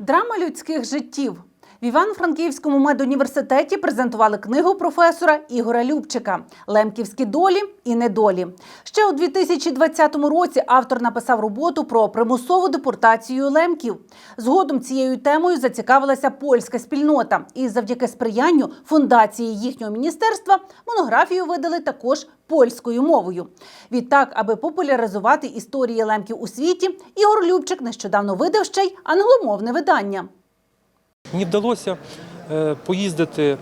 Драма людських життів. В Івано-Франківському медуніверситеті презентували книгу професора Ігоря Любчика Лемківські долі і недолі. Ще у 2020 році автор написав роботу про примусову депортацію лемків. Згодом цією темою зацікавилася польська спільнота, і завдяки сприянню фундації їхнього міністерства монографію видали також польською мовою. Відтак, аби популяризувати історії лемків у світі, Ігор Любчик нещодавно видав ще й англомовне видання. Мені вдалося е, поїздити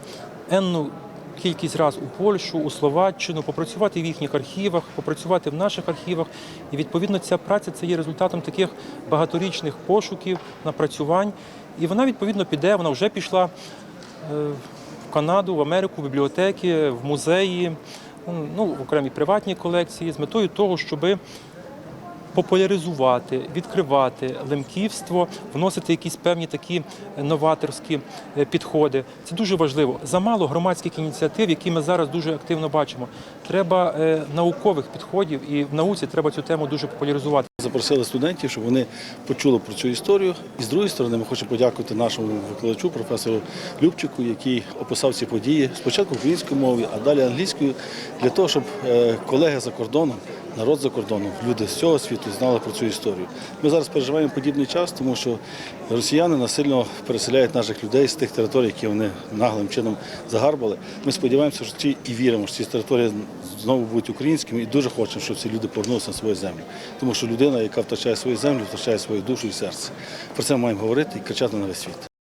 енну кількість разів у Польщу, у Словаччину, попрацювати в їхніх архівах, попрацювати в наших архівах. І відповідно ця праця це є результатом таких багаторічних пошуків, напрацювань. І вона відповідно піде, вона вже пішла е, в Канаду, в Америку, в бібліотеки, в музеї, ну, в окремі приватні колекції з метою того, щоби популяризувати, відкривати лемківство, вносити якісь певні такі новаторські е, підходи. Це дуже важливо. Замало громадських ініціатив, які ми зараз дуже активно бачимо. Треба е, наукових підходів, і в науці треба цю тему дуже популяризувати. Запросили студентів, щоб вони почули про цю історію. І з другої сторони, ми хочемо подякувати нашому викладачу, професору Любчику, який описав ці події спочатку українською мовою, а далі англійською, для того, щоб е, колеги за кордоном, народ за кордоном, люди з цього світу знали про цю історію. Ми зараз переживаємо подібний час, тому що росіяни насильно переселяють наших людей з тих територій, які вони наглим чином загарбали. Ми сподіваємося, що ці і віримо, що ці території знову будуть українськими, і дуже хочемо, щоб ці люди повернулися на свою землю. Тому що людина, яка втрачає свою землю, втрачає свою душу і серце. Про це ми маємо говорити і кричати на весь світ.